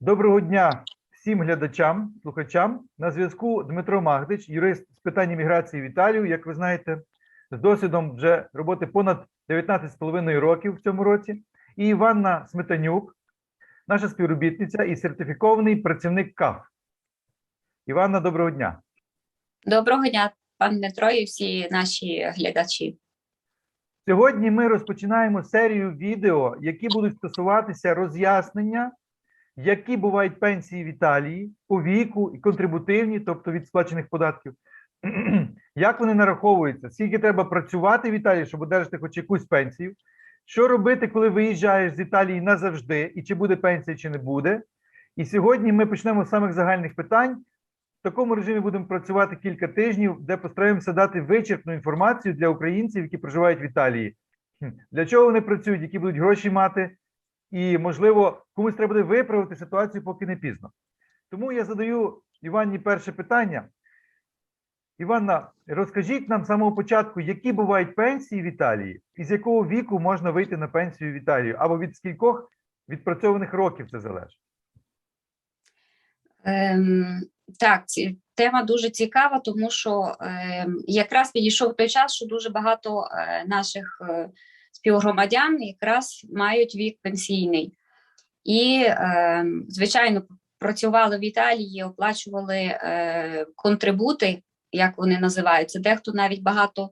Доброго дня всім глядачам, слухачам. На зв'язку Дмитро Магдич, юрист з питань міграції в Італію. Як ви знаєте, з досвідом вже роботи понад 19,5 років в цьому році. І Іванна Сметанюк, наша співробітниця і сертифікований працівник КАФ. Іванна, доброго дня. Доброго дня, пан Дмитро і всі наші глядачі. Сьогодні ми розпочинаємо серію відео, які будуть стосуватися роз'яснення, які бувають пенсії в Італії по віку і контрибутивні, тобто від сплачених податків. Як вони нараховуються? Скільки треба працювати в Італії, щоб одержати хоч якусь пенсію? Що робити, коли виїжджаєш з Італії назавжди, і чи буде пенсія, чи не буде? І сьогодні ми почнемо з самих загальних питань. В такому режимі будемо працювати кілька тижнів, де постараємося дати вичерпну інформацію для українців, які проживають в Італії. Для чого вони працюють, які будуть гроші мати, і, можливо, комусь треба буде виправити ситуацію, поки не пізно. Тому я задаю Іванні перше питання. Іванна, розкажіть нам з самого початку, які бувають пенсії в Італії, і з якого віку можна вийти на пенсію в Італію, або від скількох відпрацьованих років це залежить. Ем, так, тема дуже цікава, тому що ем, якраз підійшов той час, що дуже багато е, наших е, співгромадян якраз мають вік пенсійний. І, ем, звичайно, працювали в Італії, оплачували е, контрибути, як вони називаються. Дехто навіть багато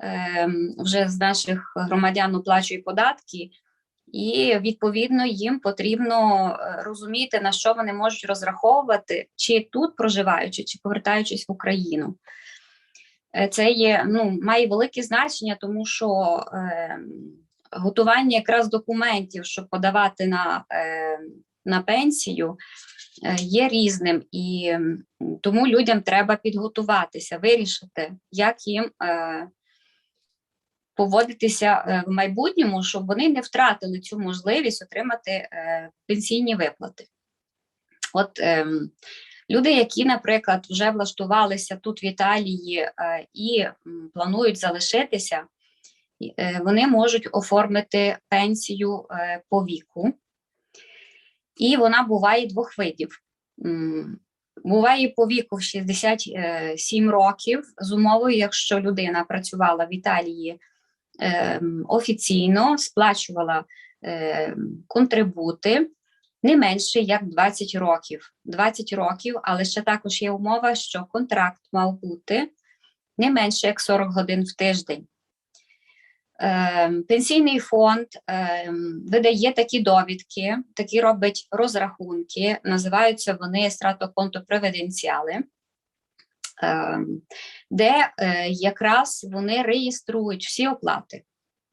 ем, вже з наших громадян оплачує податки. І відповідно їм потрібно е, розуміти, на що вони можуть розраховувати, чи тут проживаючи, чи повертаючись в Україну. Е, Це є ну має велике значення, тому що е, готування якраз документів, щоб подавати на, е, на пенсію, е, є різним, і тому людям треба підготуватися, вирішити, як їм. Е, поводитися е, в майбутньому, щоб вони не втратили цю можливість отримати е, пенсійні виплати. От ем, люди, які, наприклад, вже влаштувалися тут в Італії е, і планують залишитися, е, вони можуть оформити пенсію е, по віку, і вона буває двох видів. Буває по віку в 67 років з умовою, якщо людина працювала в Італії ем, офіційно сплачувала ем, контрибути не менше як 20 років. 20 років, але ще також є умова, що контракт мав бути не менше як 40 годин в тиждень. Ем, Пенсійний фонд ем, видає такі довідки, такі робить розрахунки, називаються вони стратоконто преведенціали ем, де е, якраз вони реєструють всі оплати,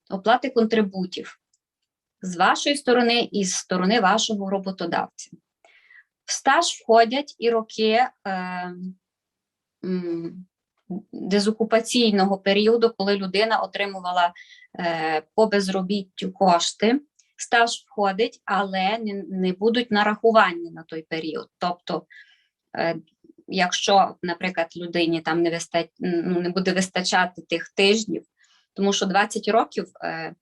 оплати контрибутів з вашої сторони і з сторони вашого роботодавця. В стаж входять і роки е, дезокупаційного періоду, коли людина отримувала е, по безробіттю кошти. Стаж входить, але не, не будуть нарахування на той період. Тобто е, якщо, наприклад, людині там не виста... ну, не буде вистачати тих тижнів, тому що 20 років е,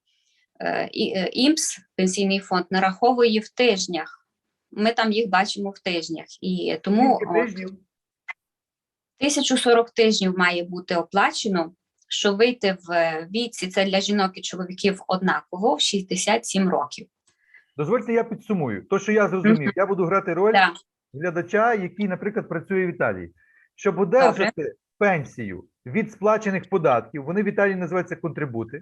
е, е, ІМС, пенсійний фонд, нараховує в тижнях. Ми там їх бачимо в тижнях. І тому тижнів? 1040 тижнів має бути оплачено, щоб вийти в е, віці, це для жінок і чоловіків однаково, в 67 років. Дозвольте, я підсумую. То, що я зрозумів, я буду грати роль Так. глядача, який, наприклад, працює в Італії. Щоб одержати пенсію від сплачених податків, вони в Італії називаються контрибути.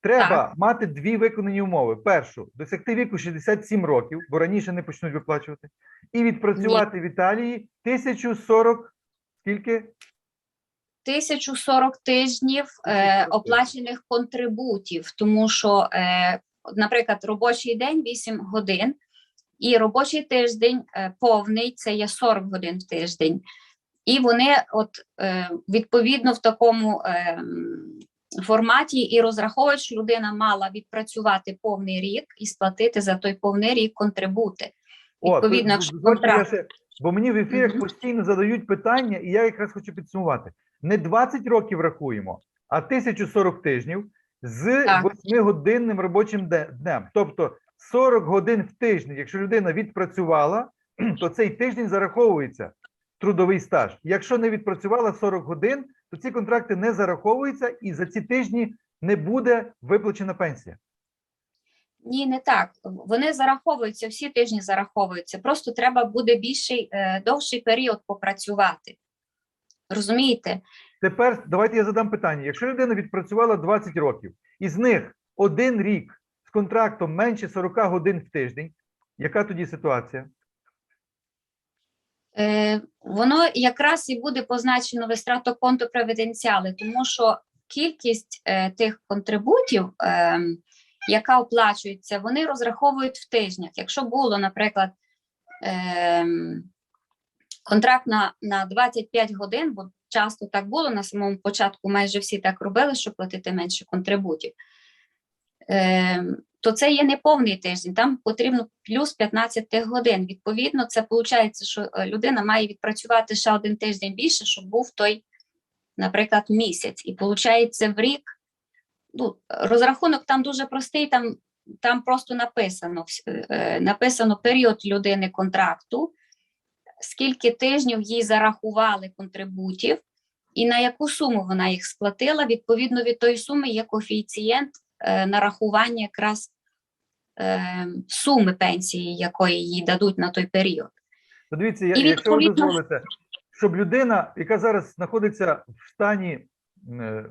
Треба мати дві виконані умови: першу досягти віку 67 років, бо раніше не почнуть виплачувати, і відпрацювати в Італії 1040 скільки? 1040 тижнів е, оплачених контрибутів, тому що, е, наприклад, робочий день 8 годин, і робочий тиждень е, повний це є 40 годин в тиждень. І вони, от е, відповідно, в такому е, форматі і розраховують, що людина мала відпрацювати повний рік і сплатити за той повний рік контрибути. О, Відповідно, то- якщо контракт- ще- бо мені в ефірах постійно задають питання, і я якраз хочу підсумувати. Не 20 років рахуємо, а 1040 тижнів з Так. 8-годинним робочим днем. Тобто 40 годин в тиждень. Якщо людина відпрацювала, то цей тиждень зараховується трудовий стаж. Якщо не відпрацювала 40 годин, то ці контракти не зараховуються і за ці тижні не буде виплачена пенсія. Ні, не так. Вони зараховуються, всі тижні зараховуються. Просто треба буде більший, е, довший період попрацювати. Розумієте? Тепер давайте я задам питання. Якщо людина відпрацювала 20 років, із них один рік з контрактом менше 40 годин в тиждень, яка тоді ситуація? Е, воно якраз і буде позначено в естратоконто преведенціали, тому що кількість е, тих контрибутів, е, яка оплачується, вони розраховують в тижнях. Якщо було, наприклад, контракт на, на 25 годин, бо часто так було на самому початку, майже всі так робили, щоб платити менше контрибутів. Е, то це є неповний тиждень, там потрібно плюс 15 годин. Відповідно, це виходить, що е, людина має відпрацювати ще один тиждень більше, щоб був той, наприклад, місяць. І виходить, в рік ну, розрахунок там дуже простий, там, там просто написано, е, написано період людини контракту, скільки тижнів їй зарахували контрибутів, і на яку суму вона їх сплатила. Відповідно від тої суми є коефіцієнт е, нарахування якраз е, суми пенсії, якої їй дадуть на той період. Подивіться, я- І якщо ви дозволите, щоб людина, яка зараз знаходиться в стані е, е,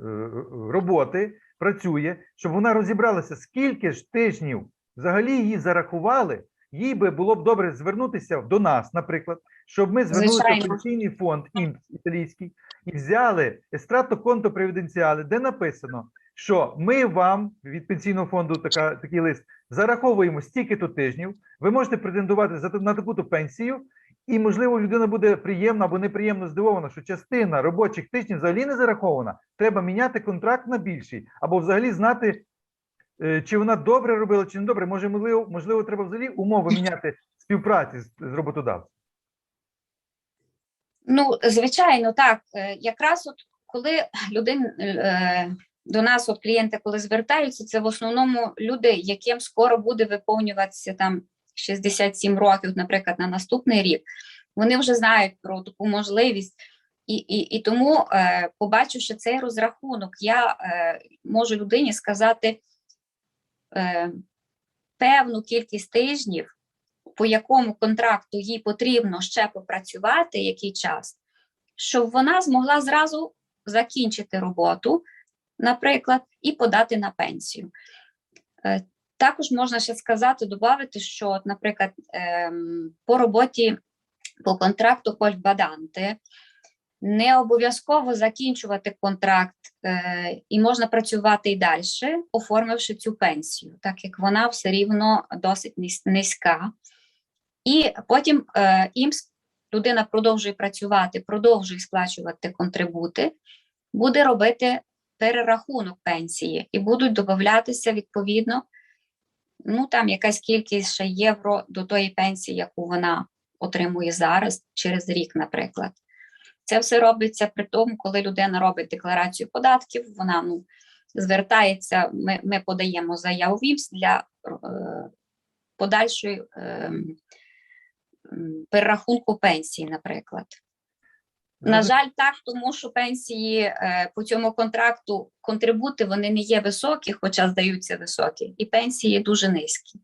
роботи, працює, щоб вона розібралася, скільки ж тижнів взагалі її зарахували, їй би було б добре звернутися до нас, наприклад, щоб ми звернулися в пенсійний фонд італійський і взяли естрато конто преведенціали, де написано, що ми вам від пенсійного фонду така, такий лист зараховуємо стільки-то тижнів, ви можете претендувати за, на таку-то пенсію, і, можливо, людина буде приємно або неприємно здивована, що частина робочих тижнів взагалі не зарахована. Треба міняти контракт на більший, або взагалі знати, е, чи вона добре робила, чи не добре. Може, можливо, можливо, треба взагалі умови міняти співпраці з, роботодавцем. Ну, звичайно, так. Е, Якраз от коли людин е, до нас, от клієнти, коли звертаються, це в основному люди, яким скоро буде виповнюватися там 67 років, наприклад, на наступний рік. Вони вже знають про таку можливість. І, і, і тому, е, побачивши цей розрахунок, я е, можу людині сказати е, певну кількість тижнів, по якому контракту їй потрібно ще попрацювати який час, щоб вона змогла зразу закінчити роботу, наприклад, і подати на пенсію. Е, Також можна ще сказати, додати, що, наприклад, ем, по роботі по контракту Кольбаданти не обов'язково закінчувати контракт, е, і можна працювати і далі, оформивши цю пенсію, так як вона все рівно досить низька. І потім е, ІМС людина продовжує працювати, продовжує сплачувати контрибути, буде робити перерахунок пенсії і будуть додатися відповідно, ну там якась кількість ще євро до тої пенсії, яку вона отримує зараз через рік, наприклад. Це все робиться при тому, коли людина робить декларацію податків, вона ну, звертається, ми, ми подаємо заяву в ІМС для е, подальшої е, перерахунку пенсії, наприклад. На жаль, так, тому що пенсії е, по цьому контракту контрибути вони не є високі, хоча здаються високі, і пенсії дуже низькі.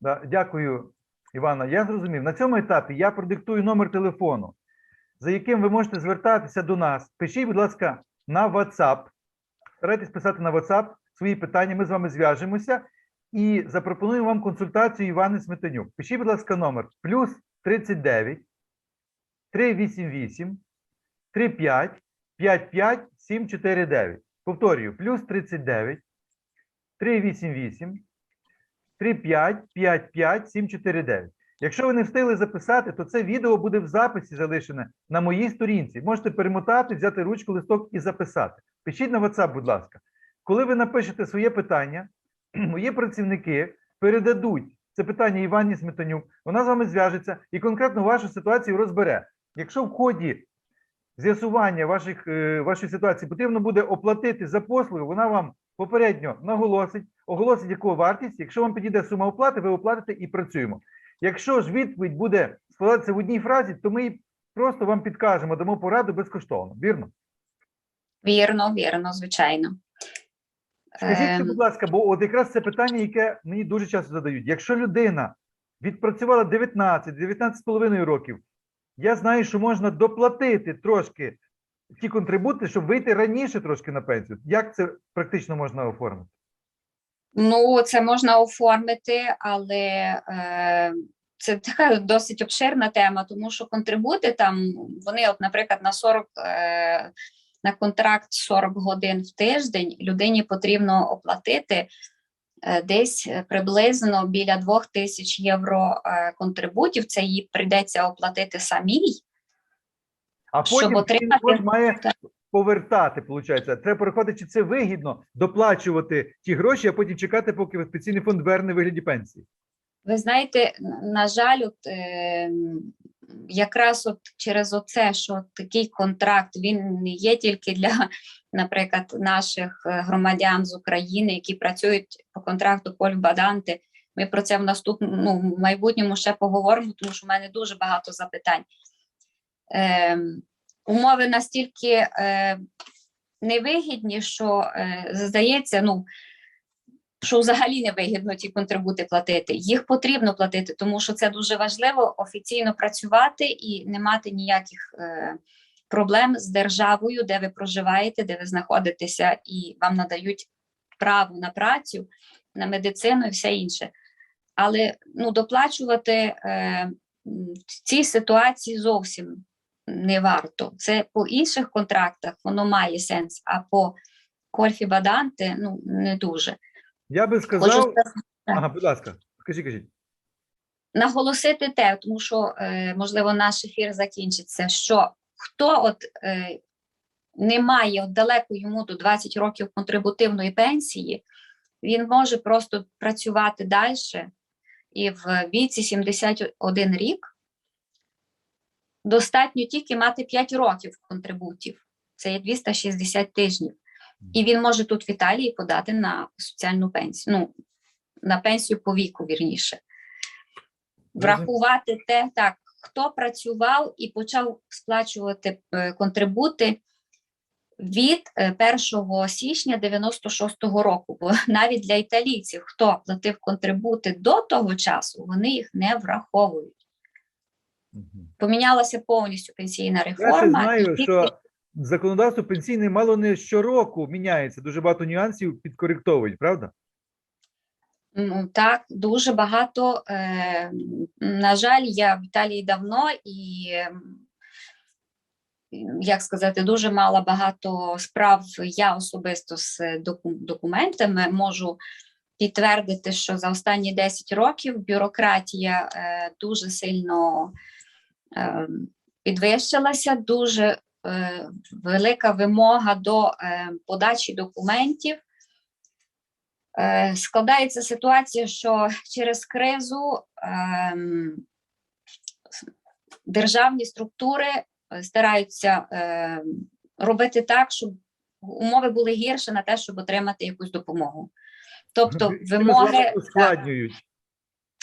Да, дякую, Івана. Я зрозумів. На цьому етапі я продиктую номер телефону, за яким ви можете звертатися до нас. Пишіть, будь ласка, на WhatsApp. Старайтесь писати на WhatsApp свої питання. Ми з вами зв'яжемося і запропонуємо вам консультацію Івани Сметанюк. Пишіть, будь ласка, номер плюс 39 388 35 55 749. Повторюю, плюс 39 388 35 55 749. Якщо ви не встигли записати, то це відео буде в записі залишене на моїй сторінці. Можете перемотати, взяти ручку, листок і записати. Пишіть на WhatsApp, будь ласка. Коли ви напишете своє питання, мої працівники передадуть це питання Івані Сметанюк. Вона з вами зв'яжеться і конкретно вашу ситуацію розбере. Якщо в ході з'ясування ваших, е, вашої ситуації потрібно буде оплатити за послуги, вона вам попередньо наголосить, оголосить, яку вартість. Якщо вам підійде сума оплати, ви оплатите і працюємо. Якщо ж відповідь буде складатися в одній фразі, то ми просто вам підкажемо, дамо пораду безкоштовно. Вірно? Вірно, вірно, звичайно. Скажіть, Ем, будь ласка, бо от якраз це питання, яке мені дуже часто задають. Якщо людина відпрацювала 19, 19,5 років, я знаю, що можна доплатити трошки ті контрибути, щоб вийти раніше трошки на пенсію. Як це практично можна оформити? Ну, це можна оформити, але е, це така досить обширна тема, тому що контрибути там, вони, от, наприклад, на 40 е, на контракт 40 годин в тиждень людині потрібно оплатити десь е, приблизно біля 2 тисяч євро е, контрибутів. Це їй прийдеться оплатити самій. А Щоб потім отримати- пенсійний фонд має повертати, виходить. Треба порахувати, чи це вигідно доплачувати ті гроші, а потім чекати, поки пенсійний фонд верне вигляді пенсії. Ви знаєте, на жаль, от, е, якраз от через оце, що такий контракт він не є тільки для, наприклад, наших е, громадян з України, які працюють по контракту Польбаданти. Ми про це в наступному ну, в майбутньому ще поговоримо, тому що в мене дуже багато запитань. Е, умови настільки е, невигідні, що е, здається, ну що взагалі не вигідно ті контрибути платити. Їх потрібно платити, тому що це дуже важливо офіційно працювати і не мати ніяких е, проблем з державою, де ви проживаєте, де ви знаходитеся, і вам надають право на працю, на медицину і все інше. Але ну, доплачувати е, в цій ситуації зовсім не варто. Це по інших контрактах воно має сенс, а по кольфі баданти ну не дуже. Я би Хочу сказав. сказати, Ага, будь ласка, скажіть, кажіть. наголосити те, тому що е, можливо наш ефір закінчиться. Що хто от е, не має от далеко йому до 20 років контрибутивної пенсії, він може просто працювати далі і в віці 71 рік достатньо тільки мати 5 років контрибутів. Це є 260 тижнів. І він може тут в Італії подати на соціальну пенсію. Ну, на пенсію по віку, вірніше. Врахувати те, так, хто працював і почав сплачувати е, контрибути від е, 1 січня 96-го року. Бо навіть для італійців, хто платив контрибути до того часу, вони їх не враховують. Помінялася повністю пенсійна Я реформа. знаю, і що законодавство пенсійне мало не щороку міняється. Дуже багато нюансів підкоректовують, правда? Ну, так, дуже багато. Е, на жаль, я в Італії давно і, ем, як сказати, дуже мала багато справ я особисто з документами. Можу підтвердити, що за останні 10 років бюрократія е, дуже сильно е, підвищилася, дуже велика вимога до е, подачі документів. Е, Складається ситуація, що через кризу ем, державні структури е, стараються робити так, щоб умови були гірше на те, щоб отримати якусь допомогу. Тобто вимоги ускладнюють.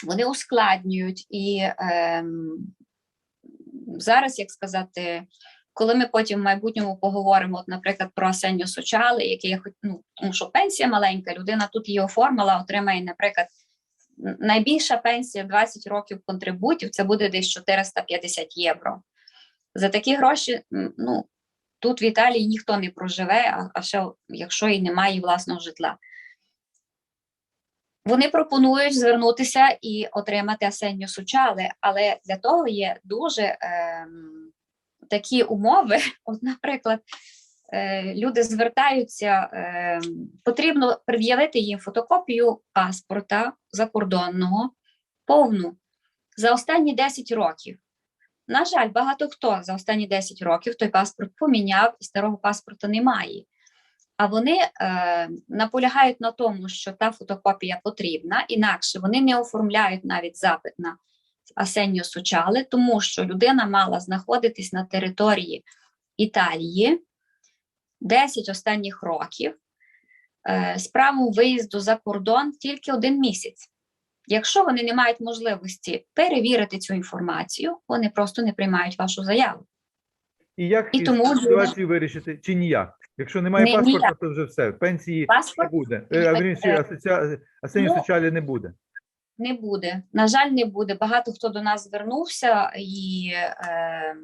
вони ускладнюють і ем, зараз, як сказати, коли ми потім в майбутньому поговоримо, от, наприклад, про Асеню Сочали, який ну, тому що пенсія маленька, людина тут її оформила, отримає, наприклад, найбільша пенсія 20 років контрибутів, це буде десь 450 євро. За такі гроші, ну тут в Італії ніхто не проживе, а, ще якщо і немає власного житла. Вони пропонують звернутися і отримати Асенню Сучали, але для того є дуже ем, такі умови. От, наприклад, е, люди звертаються, ем, потрібно пред'явити їм фотокопію паспорта закордонного, повну за останні 10 років. На жаль, багато хто за останні 10 років той паспорт поміняв і старого паспорта немає. А вони е, наполягають на тому, що та фотокопія потрібна, інакше вони не оформляють навіть запит на Асенню Сучали, тому що людина мала знаходитись на території Італії 10 останніх років, е, з правом виїзду за кордон тільки один місяць. Якщо вони не мають можливості перевірити цю інформацію, вони просто не приймають вашу заяву. І як І тому ситуацію вирішити, чи ніяк? Якщо немає Не- паспорта, ніяк. то вже все. Пенсії не буде. Е, а, так, вірніше, е, асоціа... ну, соціалі не буде. Не буде. На жаль, не буде. Багато хто до нас звернувся, і е,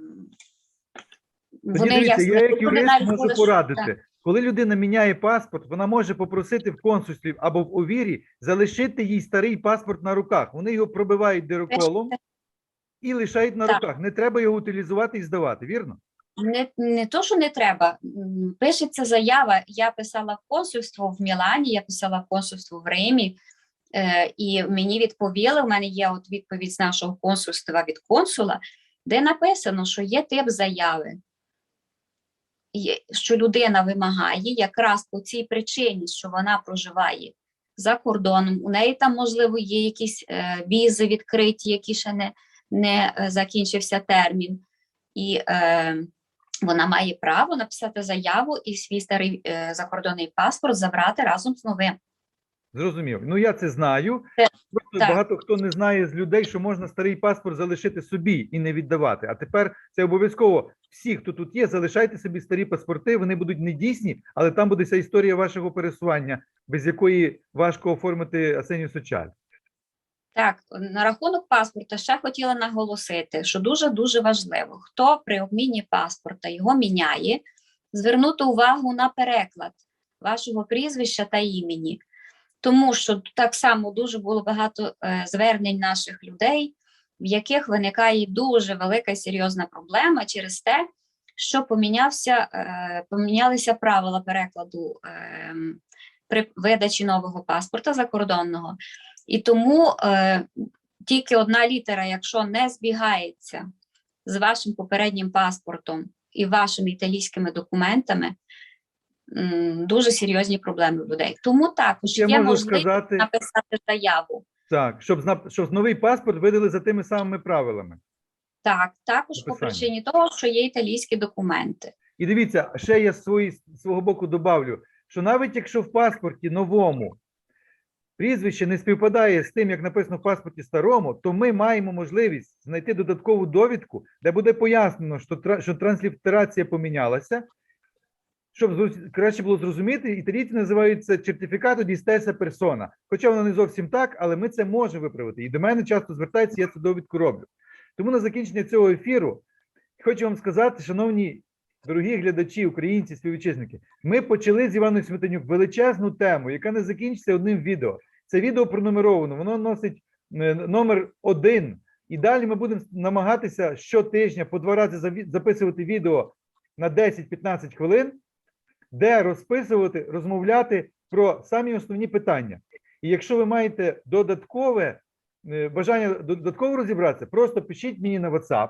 вони дивіться, ясно, я як юрист можу порадити. так. Коли людина міняє паспорт, вона може попросити в консульстві або в овірі залишити їй старий паспорт на руках. Вони його пробивають дироколом і лишають на Так. руках. Не треба його утилізувати і здавати, вірно? Не, не то, що не треба. Пишеться заява. Я писала в консульство в Мілані, я писала в консульство в Римі, і мені відповіли. У мене є от відповідь з нашого консульства від консула, де написано, що є тип заяви, що людина вимагає якраз по цій причині, що вона проживає за кордоном. У неї там, можливо, є якісь е, візи відкриті, які ще не, не е, закінчився термін. І е, вона має право написати заяву і свій старий е, закордонний паспорт забрати разом з новим. Зрозумів. Ну я це знаю. Просто так. багато хто не знає з людей, що можна старий паспорт залишити собі і не віддавати. А тепер це обов'язково всі, хто тут є, залишайте собі старі паспорти. Вони будуть недійсні, але там буде вся історія вашого пересування, без якої важко оформити асенію соціаль. Так, на рахунок паспорта ще хотіла наголосити, що дуже дуже важливо, хто при обміні паспорта його міняє, звернути увагу на переклад вашого прізвища та імені, тому що так само дуже було багато е, звернень наших людей, в яких виникає дуже велика серйозна проблема через те, що помінявся, е, помінялися правила перекладу е, при видачі нового паспорта закордонного. І тому е, тільки одна літера, якщо не збігається з вашим попереднім паспортом і вашими італійськими документами, дуже серйозні проблеми людей. Тому також Я є можу можливість сказати написати заяву. так, щоб щоб новий паспорт видали за тими самими правилами. Так, також по причині того, що є італійські документи. І дивіться, ще я з свої, свого боку добавлю, що навіть якщо в паспорті новому прізвище не співпадає з тим, як написано в паспорті старому, то ми маємо можливість знайти додаткову довідку, де буде пояснено, що, що транслітерація помінялася. Щоб краще було зрозуміти, італійці називають це сертифікату stessa persona. Хоча воно не зовсім так, але ми це можемо виправити. І до мене часто звертаються, я цю довідку роблю. Тому на закінчення цього ефіру хочу вам сказати, шановні дорогі глядачі, українці, співвітчизники, ми почали з Іваною Сметанюк величезну тему, яка не закінчиться одним відео. Це відео пронумеровано, воно носить е, номер один. І далі ми будемо намагатися щотижня по два рази записувати відео на 10-15 хвилин, де розписувати, розмовляти про самі основні питання. І якщо ви маєте додаткове е, бажання додатково розібратися, просто пишіть мені на WhatsApp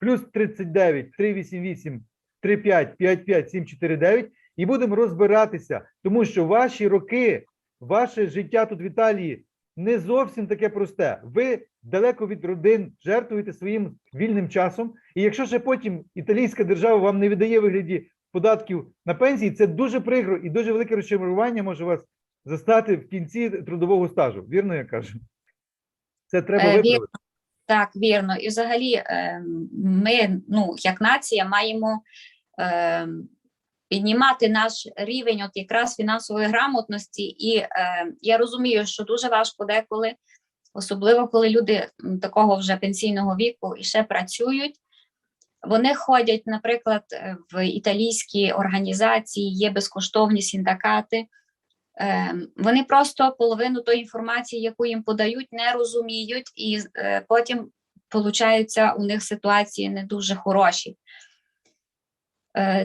плюс 39 388 35 55 749 і будемо розбиратися, тому що ваші роки, ваше життя тут в Італії не зовсім таке просте. Ви далеко від родин жертвуєте своїм вільним часом. І якщо ще потім італійська держава вам не видає вигляді податків на пенсії, це дуже прикро і дуже велике розчарування може вас застати в кінці трудового стажу. Вірно я кажу? Це треба Е, виправити. Так, вірно. І взагалі, е, ми, ну, як нація, маємо е, піднімати наш рівень от якраз фінансової грамотності. І е, я розумію, що дуже важко деколи, особливо коли люди такого вже пенсійного віку і ще працюють. Вони ходять, наприклад, е, в італійські організації, є безкоштовні синдикати. Е, Вони просто половину тої інформації, яку їм подають, не розуміють, і е, потім получаються у них ситуації не дуже хороші.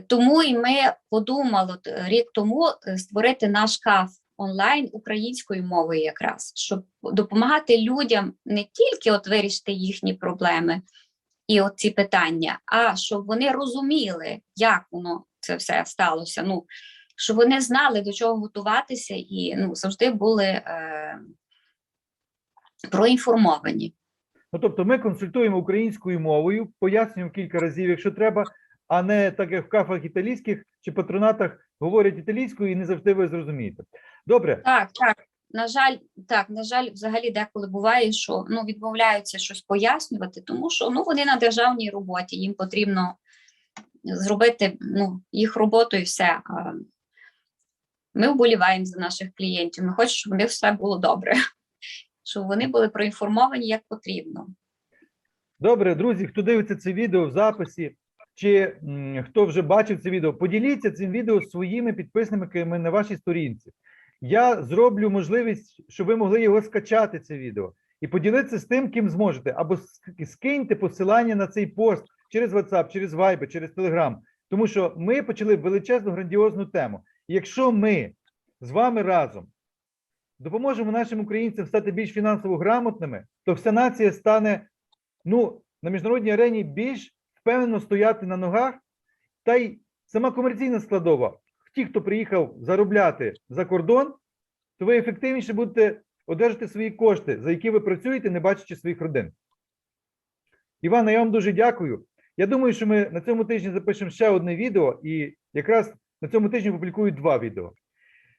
Тому і ми подумали рік тому створити наш каф онлайн українською мовою, якраз щоб допомагати людям не тільки от вирішити їхні проблеми і от ці питання, а щоб вони розуміли, як воно це все сталося. Ну, щоб вони знали, до чого готуватися, і ну, завжди були е, проінформовані. Ну, тобто ми консультуємо українською мовою, пояснюємо кілька разів, якщо треба, а не так як в кафах італійських чи патронатах говорять італійською і не завжди ви зрозумієте. Добре, Так, так. На жаль, так, на жаль, взагалі деколи буває, що ну, відмовляються щось пояснювати, тому що ну, вони на державній роботі, їм потрібно зробити ну, їх роботу і все. Ми вболіваємо за наших клієнтів. Ми хочемо, щоб у них все було добре, щоб вони були проінформовані як потрібно. Добре, друзі, хто дивиться це відео в записі, чи хто вже бачив це відео, поділіться цим відео своїми підписниками на вашій сторінці. Я зроблю можливість, щоб ви могли його скачати, це відео, і поділитися з тим, ким зможете, або скиньте посилання на цей пост через WhatsApp, через Viber, через Telegram. Тому що ми почали величезну грандіозну тему. І якщо ми з вами разом допоможемо нашим українцям стати більш фінансово грамотними, то вся нація стане ну, на міжнародній арені більш впевнено стояти на ногах, та й сама комерційна складова. Ті, хто приїхав заробляти за кордон, то ви ефективніше будете одержати свої кошти, за які ви працюєте, не бачачи своїх родин. Івана, я вам дуже дякую. Я думаю, що ми на цьому тижні запишемо ще одне відео, і якраз на цьому тижні публікую два відео.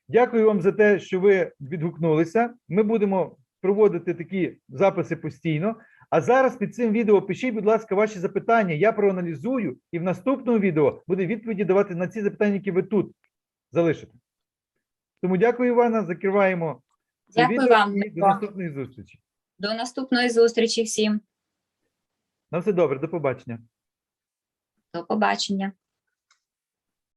Дякую вам за те, що ви відгукнулися. Ми будемо проводити такі записи постійно. А зараз під цим відео пишіть, будь ласка, ваші запитання. Я проаналізую, і в наступному відео буде відповіді давати на ці запитання, які ви тут залишите. Тому дякую, Івана. Закриваємо Дякую відео вам, і до наступної зустрічі. До наступної зустрічі всім. На все добре, до побачення. До побачення.